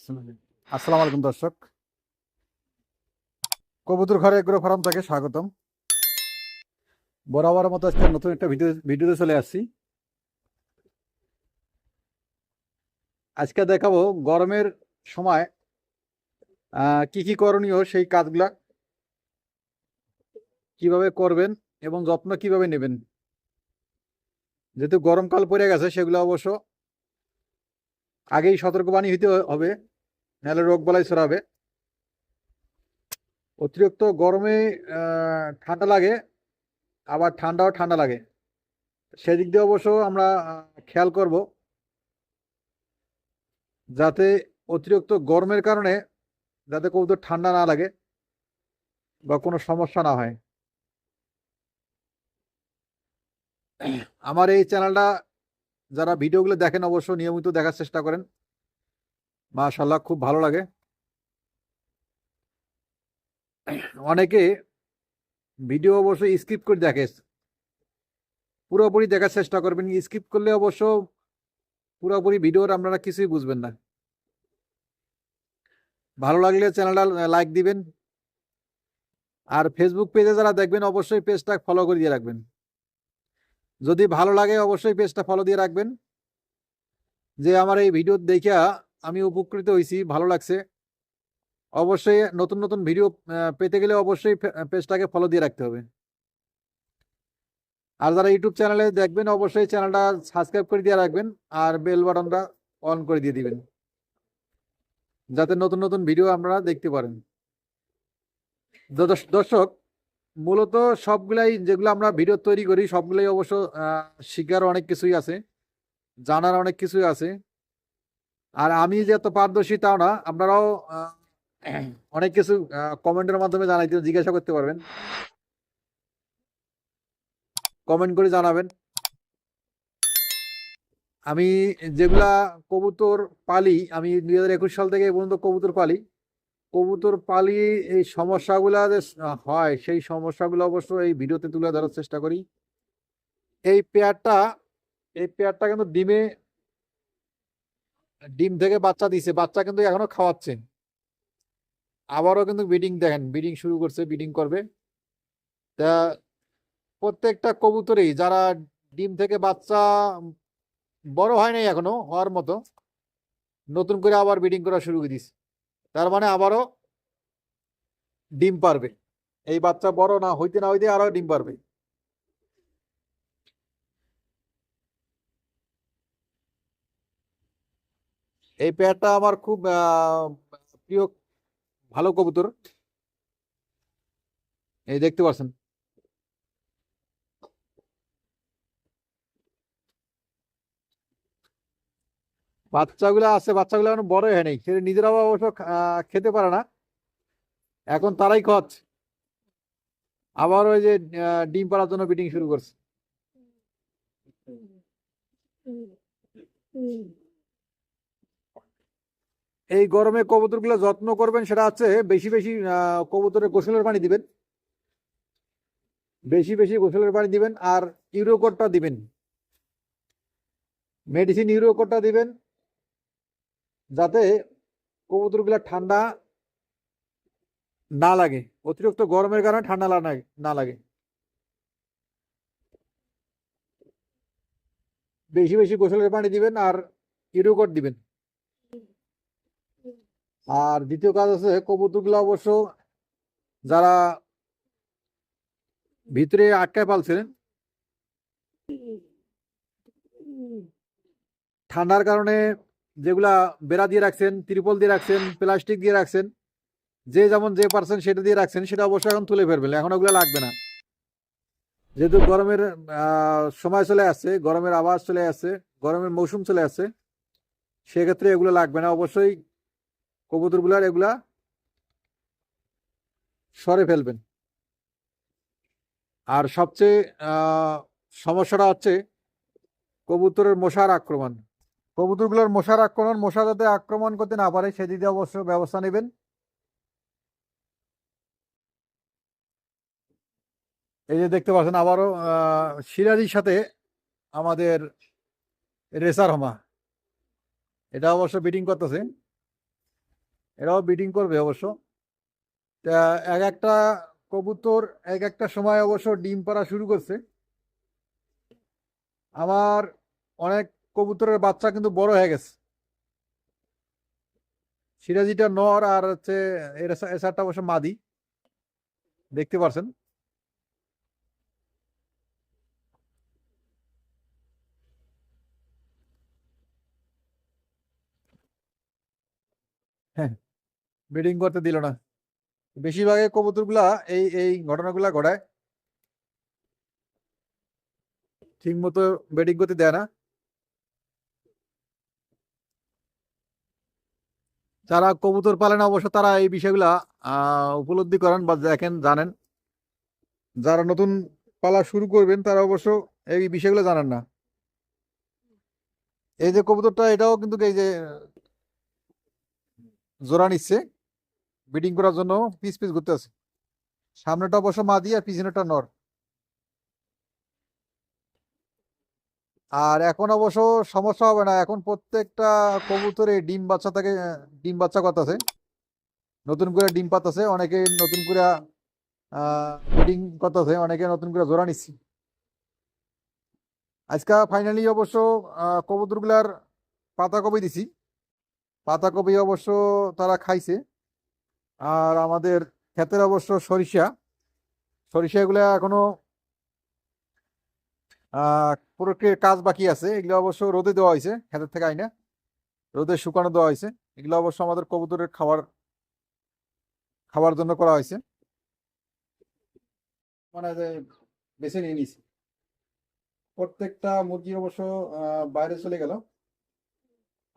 আসসালামু আলাইকুম দর্শক। কবুতর ঘরে এগ্রো ফার্ম থেকে স্বাগতম। বরাবর মতো আজকে নতুন একটা ভিডিও, ভিডিওতে চলে আসছি। আজকে দেখাবো গরমের সময় কি কি করণীয় সেই কাজগুলা, কীভাবে করবেন এবং যত্ন কীভাবে নেবেন। যেহেতু গরমকাল পড়ে গেছে সেগুলো অবশ্য আগেই সতর্কবাণী হইতে হবে। নাহলে রোগ বালাই ছড়াবে। অতিরিক্ত গরমে ঠান্ডা লাগে, আবার ঠান্ডাও ঠান্ডা লাগে। সেদিক দিয়ে অবশ্য আমরা খেয়াল করব যাতে অতিরিক্ত গরমের কারণে যাতে কবুতর ঠান্ডা না লাগে বা কোনো সমস্যা না হয়। আমার এই চ্যানেলটা, যারা ভিডিওগুলো দেখেন অবশ্য নিয়মিত দেখার চেষ্টা করেন। মাশাল্লাহ খুব ভালো লাগে। অনেকে ভিডিও অবশ্য স্কিপ করে দেখে। পুরোপুরি দেখার চেষ্টা করবেন, স্কিপ করলে অবশ্য পুরোপুরি ভিডিওর আপনারা কিছুই বুঝবেন না। ভালো লাগলে চ্যানেলটা লাইক দিবেন। আর ফেসবুক পেজে যারা দেখবেন, অবশ্যই পেজটা ফলো করে দিয়ে রাখবেন। যদি ভালো লাগে, অবশ্যই পেজটা ফলো দিয়ে রাখবেন। যে আমার এই ভিডিও দেখিয়া আমি উপকৃত হয়েছি ভালো লাগছে। অবশ্যই নতুন নতুন ভিডিও পেতে গেলে অবশ্যই পেজটাকে ফলো দিয়ে রাখতে হবে। আর যারা ইউটিউব চ্যানেলে দেখবেন, অবশ্যই চ্যানেলটা সাবস্ক্রাইব করে দিয়ে রাখবেন আর বেল বাটনটা অন করে দিয়ে দিবেন। যাতে নতুন নতুন ভিডিও আপনারা দেখতে পারেন। দর্শক, মূলত সবগুলাই, যেগুলো আমরা ভিডিও তৈরি করি, সবগুলাই অবশ্য শিখার অনেক কিছুই আছে, জানার অনেক কিছুই আছে। আর আমি যে এত পারদর্শী তাও না, আপনারাও অনেক কিছু কমেন্টের মাধ্যমে জানাইতে, জিজ্ঞাসা করতে পারবেন। কমেন্ট করে জানাবেন। আমি যেগুলা কবুতর পালি, আমি দুই হাজার একুশ সাল থেকে পর্যন্ত কবুতর পালি। কবুতর পালি, এই সমস্যাগুলা যে হয়, সেই সমস্যাগুলো অবশ্য এই ভিডিওতে তুলে ধরার চেষ্টা করি। এই পেয়ারটা এই পেয়ারটা কিন্তু ডিমে ডিম থেকে বাচ্চা দিছে, বাচ্চা কিন্তু এখনও খাওয়াচ্ছে। আবারও কিন্তু ব্রিডিং দেখেন, ব্রিডিং শুরু করছে, ব্রিডিং করবে। তা প্রত্যেকটা কবুতরেই যারা ডিম থেকে বাচ্চা বড় হয় নাই এখনও, হওয়ার মতো, নতুন করে আবার ব্রিডিং করা শুরু করে দিছে। তার মানে আবারও ডিম পারবে। এই বাচ্চা বড় না, হইতে না হইতে আরও ডিম পারবে। এই পেয়ারটা আমার খুব প্রিয়, ভালো কবুতর। এই দেখতে পাচ্ছেন। বাচ্চাগুলো আছে, বাচ্চাগুলো এখন বড় হয় নাই সে নিজেরাও অবশ্য খেতে পারে না। এখন তারাই খাওয়াচ্ছে। আবার ওই যে ডিম পাড়ার জন্য বিটিং শুরু করছে। এই গরমে কবুতরগুলো যত্ন করবেন, সেটা হচ্ছে বেশি বেশি কবুতরের গোসলের পানি দিবেন। বেশি বেশি গোসলের পানি দিবেন আর ইউরোকোডটা দিবেন। মেডিসিন ইউরোকোডটা দিবেন, যাতে কবুতরগুলো ঠান্ডা না লাগে। অতিরিক্ত গরমের কারণে ঠান্ডা না লাগে না লাগে। বেশি বেশি গোসলের পানি দিবেন আর ইউরোকোড দিবেন। আর দ্বিতীয় কাজ আছে কবুতরগুলো অবশ্য যারা ভিতরে আটকায় পালছিলেন, ঠান্ডার কারণে যেগুলা বেড়া দিয়ে রাখছেন, ত্রিপল দিয়ে রাখছেন, প্লাস্টিক দিয়ে রাখছেন, যে যেমন যে পারছেন সেটা দিয়ে রাখছেন, সেটা অবশ্যই এখন তুলে ফেলবেন, এখন ওগুলো লাগবে না। যেহেতু গরমের সময় চলে আসছে, গরমের আওয়াজ চলে আসছে, গরমের মৌসুম চলে আসছে, সেক্ষেত্রে এগুলো লাগবে না। অবশ্যই কবুতরগুলার এগুলা সরে ফেলবেন। আর সবচেয়ে সমস্যাটা হচ্ছে কবুতরের মশার আক্রমণ। কবুতরগুলোর মশার আক্রমণ, মশা যাতে আক্রমণ করতে না পারে সেদিকে অবশ্য ব্যবস্থা নেবেন। এই যে দেখতে পাচ্ছেন, আবারও সিরাজির সাথে আমাদের রেসার হমা এটা অবশ্য বিটিং করতেছে। এরাও ব্রিডিং করবে অবশ্য। এক একটা কবুতর এক একটা সময় অবশ্য ডিম পাড়া শুরু করছে। আমার অনেক কবুতরের বাচ্চা কিন্তু বড় হয়ে গেছে। সিরাজিটা নর আর হচ্ছে এর এসারটা অবশ্য মাদি। দেখতে পারছেন? হ্যাঁ। ব্রিডিং করতে দিল না। বেশিরভাগই কবুতরগুলা এই এই ঘটনাগুলা ঘটায়। ঠিক মতো ব্রিডিং করতে দেয় না। যারা কবুতর পালেন অবশ্য তারা এই বিষয়গুলা উপলব্ধি করেন বা দেখেন, জানেন। যারা নতুন পালা শুরু করবেন, তারা অবশ্য এই বিষয়গুলো জানেন না। এই যে কবুতরটা, এটাও কিন্তু এই যে, জোড়া নিচ্ছে। ব্রিডিং করার জন্য পিস পিস ঘুরতে আছে। সামনেটা অবশ্য মাদি আর পিছনেটা নর। আর এখন অবশ্য সমস্যা হবে না, এখন প্রত্যেকটা কবুতরে ডিম বাচ্চা থেকে, ডিম বাচ্চা করতেছে নতুন করে ডিম পাতাছে অনেকে নতুন করে ব্রিডিং করতেছে অনেকে নতুন করে জোড়া নিচ্ছে। আজকে ফাইনালি অবশ্য কবুতরগুলার পাতাকপি দিছি। পাতা পাতাকপি অবশ্য তারা খাইছে। আর আমাদের ক্ষেতের অবশ্য সরিষা। সরিষা এগুলা এখনও আহ পুরো কাজ বাকি আছে। এগুলো অবশ্য রোদে দেওয়া হয়েছে, ক্ষেতের থেকে আইনা। রোদে শুকানো দেওয়া হয়েছে। এগুলো অবশ্য আমাদের কবুতরের খাবার খাবার জন্য করা হয়েছে। মানে বেছে নিয়ে নিছি প্রত্যেকটা মুরগি অবশ্য বাইরে চলে গেল।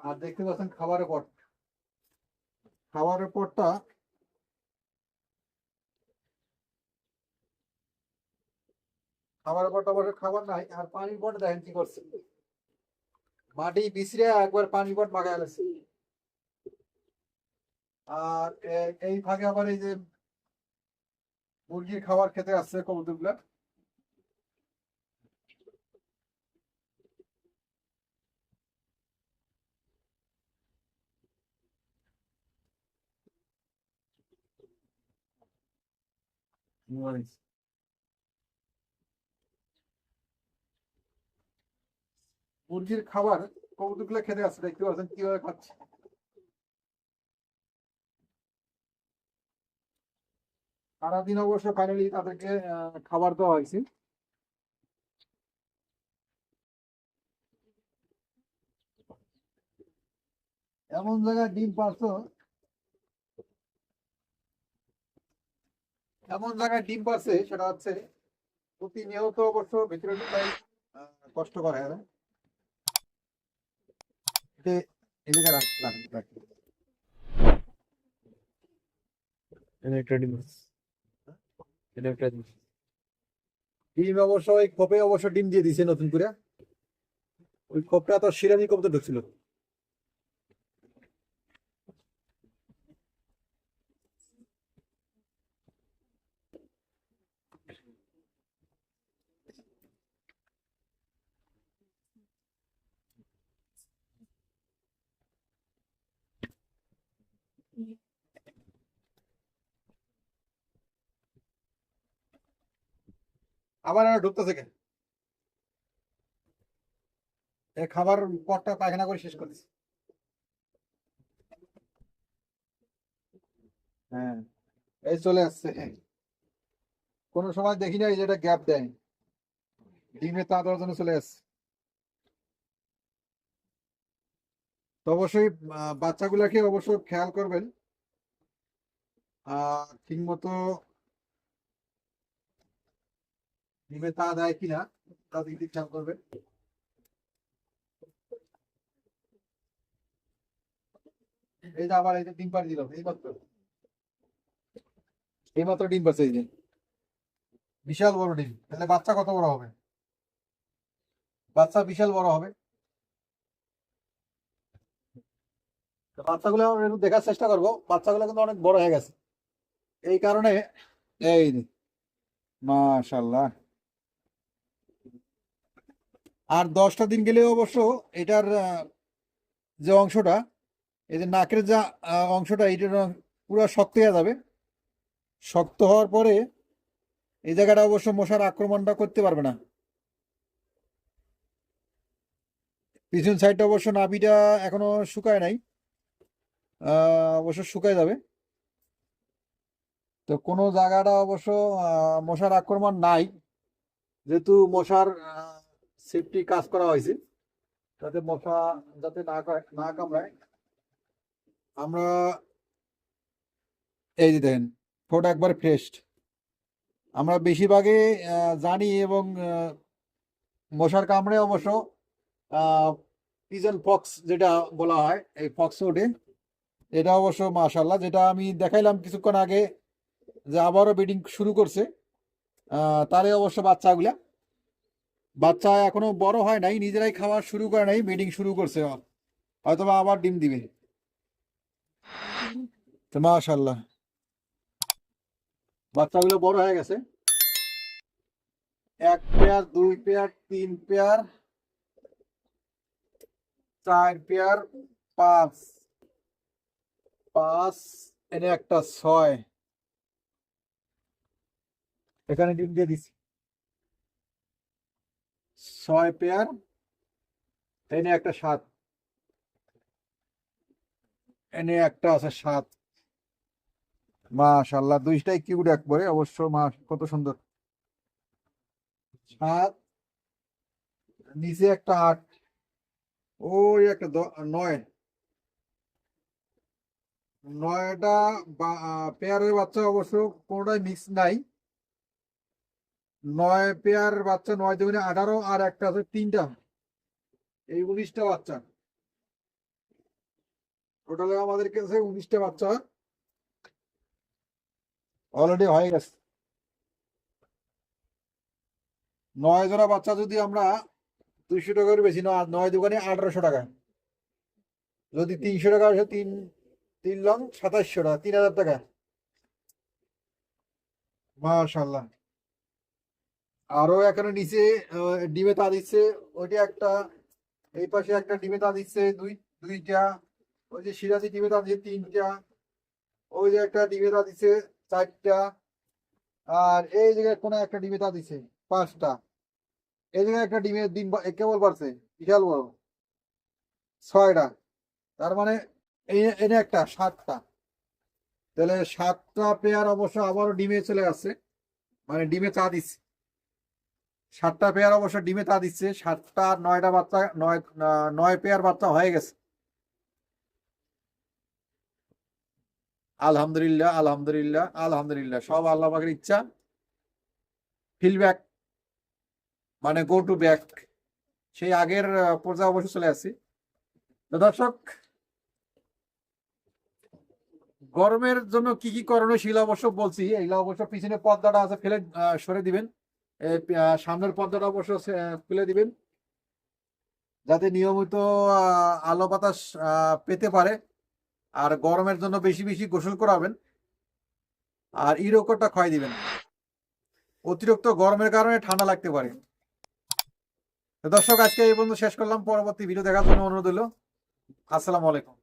আর দেখতে পাচ্ছেন খাবারের পট। খাবারের পটটা পটটা অবশ্য খাবার নাই, আর পানির পট দেখেন কি করছে। মাটি বিছড়ে একবার পানির পট মাখায় গেছে আর এই ফাঁকে আবার এই যে মুরগির খাবার খেতে আসছে কবুতরগুলা. মুরগির খাবার কবুতরগুলো খেতে আসছে, দেখতে পাচ্ছেন কীভাবে খাচ্ছে। সারাদিন অবশ্য ফাইনালি তাদেরকে খাবার দেওয়া হয়েছে। এমন জায়গায় ডিম পারছ? এমন জায়গায় ডিম পারছে, সেটা হচ্ছে প্রতিনিয়ত অবশ্য ভিতরে কষ্ট করে এতে- এই জায়গা রাখ রাখ রাখ। এটা একটা ডিম এটা একটা ডিম। ডিম অবশ্য ওই কপে অবশ্য ডিম দিয়ে দিছে নতুন করে। ওই কপটা তো শিরানি কপ তো ঢুকছিল। আবার আর ঢুকতেছে কেন? খাবার পটটা পায়খানা করে শেষ করেছে হ্যাঁ এই চলে আসছে। কোনো সময় দেখি না এই যে এটা গ্যাপ দেয়। ডিমে তা দেওয়ার জন্য চলে আসছে। তো অবশ্যই আহ, বাচ্চাগুলাকে অবশ্য খেয়াল করবেন। আর ঠিক মতো ডিমে তা দেয় কিনা, তা দিক খেয়াল করবেন আবার এই যে বাচ্চা কত বড় হবে? বাচ্চা বিশাল বড় হবে। বাচ্চাগুলো একটু দেখার চেষ্টা করব। বাচ্চাগুলো কিন্তু অনেক বড় হয়ে গেছে। এই কারণে, এই মাশাল্লাহ। আর দশটা দিন গেলেও অবশ্য এটার যে অংশটা, এই যে নাকের যা অংশটা এইটা পুরো শক্ত হয়ে যাবে। শক্ত হওয়ার পরে এই জায়গাটা অবশ্য মশার আক্রমণটা করতে পারবে না। পিছন সাইডটা অবশ্য নাভিটা এখনও শুকায় নাই। অবশ্য শুকায় যাবে। তো কোনো জায়গাটা অবশ্য মশার আক্রমণ নাই। যেহেতু মশার সেফটি কাজ করা হয়েছে। যাতে মশা যাতে না না কামড়ায়। আমরা এই যে দেখেন, ঠোঁট একবার ফ্রেশ আমরা বেশিরভাগে জানি এবং মশার কামড়ে অবশ্য পিজন ফক্স যেটা বলা হয়, এই ফক্স ওঠে এটা অবশ্য মাশাল্লাহ যেটা আমি দেখাইলাম কিছুক্ষণ আগে যে আবারও ব্রিডিং শুরু করছে। তারে অবশ্য বাচ্চাগুলা। বাচ্চা এখনও বড় হয় নাই, নিজেরাই খাওয়া শুরু করে নাই ব্রিডিং শুরু করছে হয়তো বা আবার ডিম দিবে। মাশাল্লাহ বাচ্চাগুলো বড় হয়ে গেছে। এক পেয়ার, দুই পেয়ার, তিন পেয়ার, চার পেয়ার, পাঁচ। পাঁচ, এনে একটা ছয়। এখানে ডিম দিয়ে দিছি। ছয় পেয়ার, এনে একটা সাত। এনে একটা আছে সাত। মাশাল্লাহ দুইটাই কিউট একবারে অবশ্য মা কত সুন্দর। সাত, নিচে একটা আট, ওই একটা নয়। নয়টা পেয়ারের বাচ্চা অবশ্য কোনোটাই মিক্স নাই। নয় পেয়ার বাচ্চা, নয় দুগুণে আঠারো, আর একটা আছে তিনটা। এই উনিশটা বাচ্চা। টোটালে আমাদের কাছে উনিশটা বাচ্চা। অলরেডি হয়ে গেছে। নয় জোড়া বাচ্চা যদি আমরা দুইশো টাকা করে বেশি নয় নয় দোকানে আঠারোশো টাকা। যদি তিনশো টাকা আসে, তিন তিন লং সাতাশশো টাকা, তিন হাজার টাকা। মাশাল্লাহ আরও এখানে নিচে ডিমে তা দিচ্ছে, ওইটা একটা, এই পাশে একটা ডিমে তা দিচ্ছে, দুই, দুইটা, ওই যে সিরাজি ডিমে তা দিচ্ছে, তিনটা, ওই যে একটা ডিমে তা দিচ্ছে, চারটা, আর এই জায়গায় কোনো একটা ডিমে তা দিচ্ছে, পাঁচটা। এই জায়গায় একটা ডিমের এ কেবল পারছে বিশাল বড়। ছয়টা, তার মানে এনে একটা, সাতটা। তাহলে সাতটা পেয়ার অবশ্য আবারও ডিমে চলে আসছে মানে ডিমে চা দিচ্ছে। সাতটা পেয়ার অবশ্য ডিমে তা দিচ্ছে, সাতটা, নয়টা বাচ্চা, নয় নয় পেয়ার বাচ্চা হয়ে গেছে। আলহামদুলিল্লাহ আলহামদুলিল্লাহ আলহামদুলিল্লাহ, সব আল্লাহ পাকের ইচ্ছা। ফিলব্যাক মানে গো টু ব্যাক সেই আগের পর্যায়ে অবশ্য চলে আসছি। তো দর্শক, গরমের জন্য কি কি করণীয় সেগুলো অবশ্য বলছি। এগুলো অবশ্য পিছনে পর্দাটা আছে, ফেলে সরে দিবেন। সামনের পর্দাটা অবশ্য খুলে দিবেন। যাতে নিয়মিত আলো বাতাস পেতে পারে। আর গরমের জন্য বেশি বেশি গোসল করাবেন। আর ইরোকোটা ক্ষয় দিবেন। অতিরিক্ত গরমের কারণে ঠান্ডা লাগতে পারে। দর্শক, আজকে এই পর্যন্ত শেষ করলাম। পরবর্তী ভিডিও দেখার জন্য অনুরোধ হলো আসসালামু আলাইকুম।